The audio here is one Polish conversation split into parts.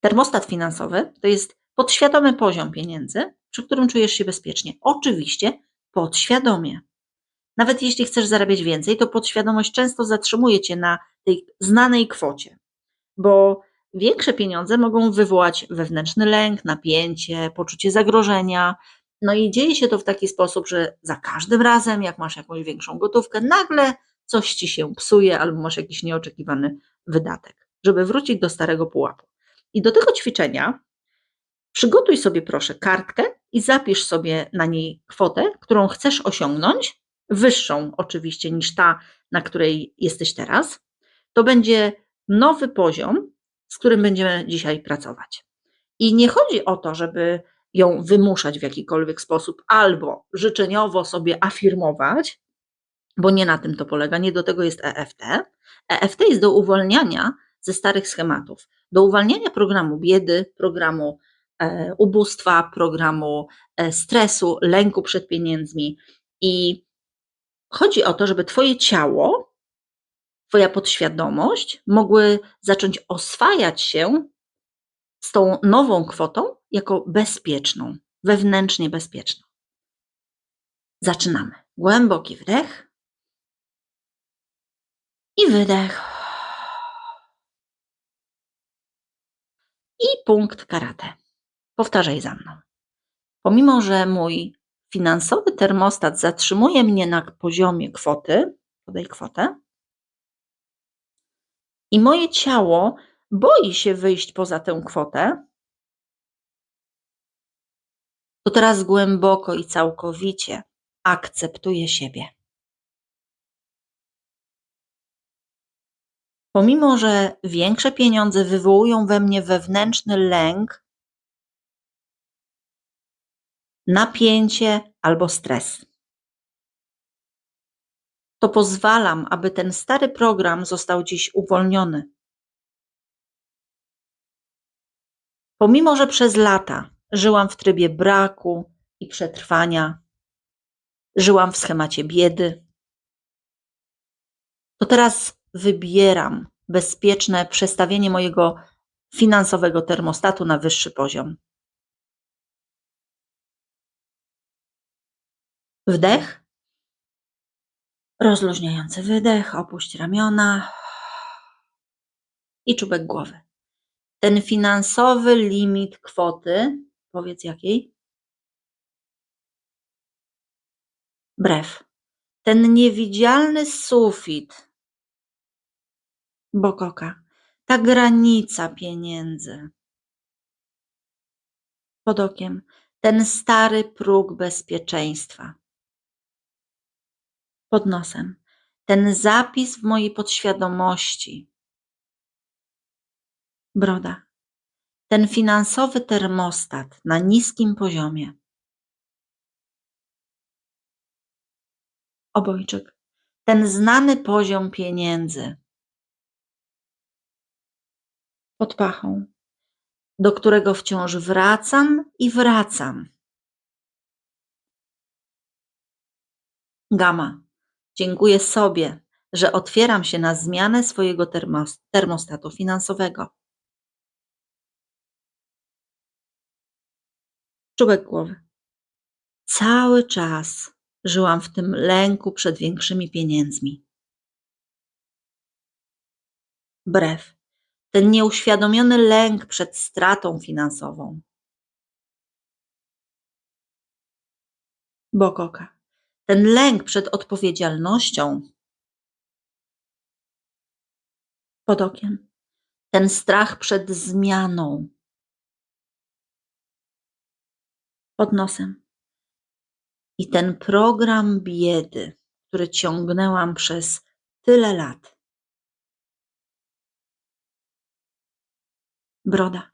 Termostat finansowy to jest podświadomy poziom pieniędzy, przy którym czujesz się bezpiecznie. Oczywiście podświadomie. Nawet jeśli chcesz zarabiać więcej, to podświadomość często zatrzymuje cię na tej znanej kwocie, bo większe pieniądze mogą wywołać wewnętrzny lęk, napięcie, poczucie zagrożenia. No i dzieje się to w taki sposób, że za każdym razem, jak masz jakąś większą gotówkę, nagle coś ci się psuje albo masz jakiś nieoczekiwany wydatek, żeby wrócić do starego pułapu. I do tego ćwiczenia przygotuj sobie proszę kartkę i zapisz sobie na niej kwotę, którą chcesz osiągnąć, wyższą oczywiście niż ta, na której jesteś teraz. To będzie nowy poziom, z którym będziemy dzisiaj pracować. I nie chodzi o to, żeby ją wymuszać w jakikolwiek sposób albo życzeniowo sobie afirmować, bo nie na tym to polega, nie do tego jest EFT. EFT jest do uwolniania ze starych schematów, do uwalniania programu biedy, programu e, ubóstwa, programu e, stresu, lęku przed pieniędzmi. I chodzi o to, żeby Twoje ciało, Twoja podświadomość mogły zacząć oswajać się z tą nową kwotą jako bezpieczną, wewnętrznie bezpieczną. Zaczynamy. Głęboki wdech i wydech. I punkt karate. Powtarzaj za mną. Pomimo, że mój finansowy termostat zatrzymuje mnie na poziomie kwoty, podaj kwotę, i moje ciało boi się wyjść poza tę kwotę, to teraz głęboko i całkowicie akceptuję siebie. Pomimo, że większe pieniądze wywołują we mnie wewnętrzny lęk, napięcie albo stres, to pozwalam, aby ten stary program został dziś uwolniony. Pomimo, że przez lata żyłam w trybie braku i przetrwania, żyłam w schemacie biedy, to teraz wybieram bezpieczne przestawienie mojego finansowego termostatu na wyższy poziom. Wdech, rozluźniający wydech, opuść ramiona i czubek głowy. Ten finansowy limit kwoty, powiedz jakiej? Brew. Ten niewidzialny sufit bok oka, ta granica pieniędzy. Pod okiem, ten stary próg bezpieczeństwa. Pod nosem, ten zapis w mojej podświadomości, broda, ten finansowy termostat na niskim poziomie. Obojczyk, ten znany poziom pieniędzy pod pachą, do którego wciąż wracam i wracam. Gama, dziękuję sobie, że otwieram się na zmianę swojego termostatu finansowego. Czubek głowy. Cały czas żyłam w tym lęku przed większymi pieniędzmi. Brew. Ten nieuświadomiony lęk przed stratą finansową. Bok oka. Ten lęk przed odpowiedzialnością. Pod okiem. Ten strach przed zmianą. pod nosem. I ten program biedy, który ciągnęłam przez tyle lat. Broda.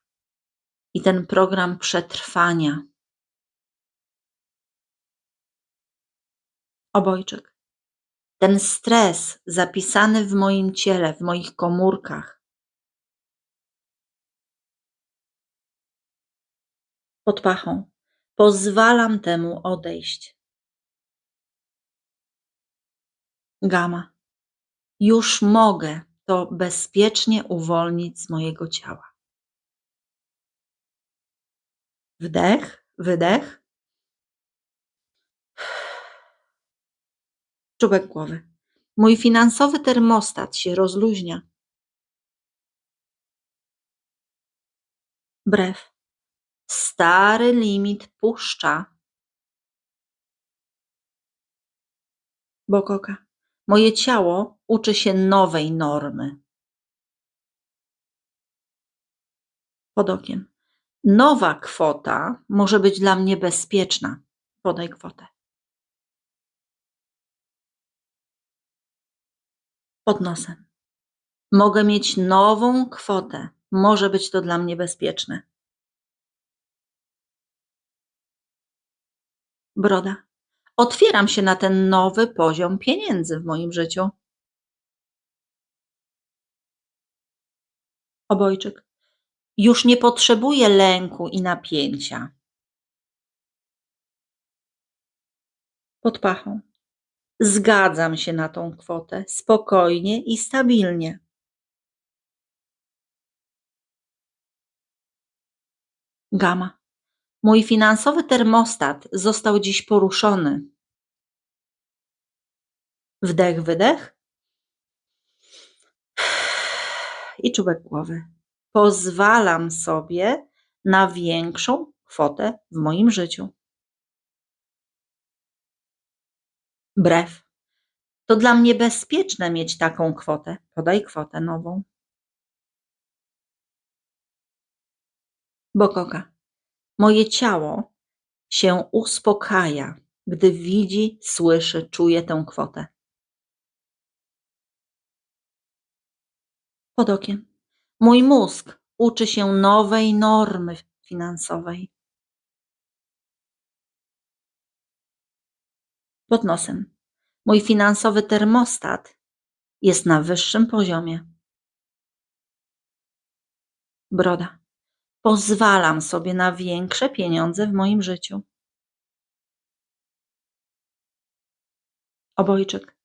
I ten program przetrwania. Obojczyk. Ten stres zapisany w moim ciele, w moich komórkach. Pod pachą Pozwalam temu odejść. Gama. Już mogę to bezpiecznie uwolnić z mojego ciała. Wdech, wydech. Czubek głowy. Mój finansowy termostat się rozluźnia. Brew. Stary limit puszcza. Bok oka. Moje ciało uczy się nowej normy. Pod okiem. Nowa kwota może być dla mnie bezpieczna. Podaj kwotę. Pod nosem. Mogę mieć nową kwotę. Może być to dla mnie bezpieczne. Broda. Otwieram się na ten nowy poziom pieniędzy w moim życiu. Obojczyk. Już nie potrzebuję lęku i napięcia. Pod pachą. Zgadzam się na tą kwotę spokojnie i stabilnie. Gama. Mój finansowy termostat został dziś poruszony. Wdech, wydech. I czubek głowy. Pozwalam sobie na większą kwotę w moim życiu. Brew. To dla mnie bezpieczne mieć taką kwotę. Podaj kwotę nową. Bok oka. Moje ciało się uspokaja, gdy widzi, słyszy, czuje tę kwotę. Pod okiem. Mój mózg uczy się nowej normy finansowej. Pod nosem. Mój finansowy termostat jest na wyższym poziomie. Broda. Pozwalam sobie na większe pieniądze w moim życiu. Obojczyk.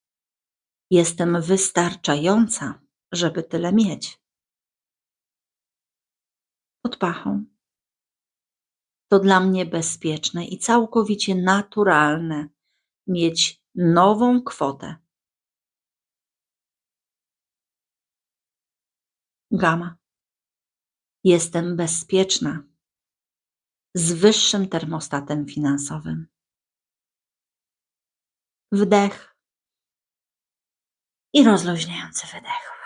Jestem wystarczająca, żeby tyle mieć. Pod pachą. To dla mnie bezpieczne i całkowicie naturalne mieć nową kwotę. Gama. Jestem bezpieczna z wyższym termostatem finansowym. Wdech i rozluźniający wydech.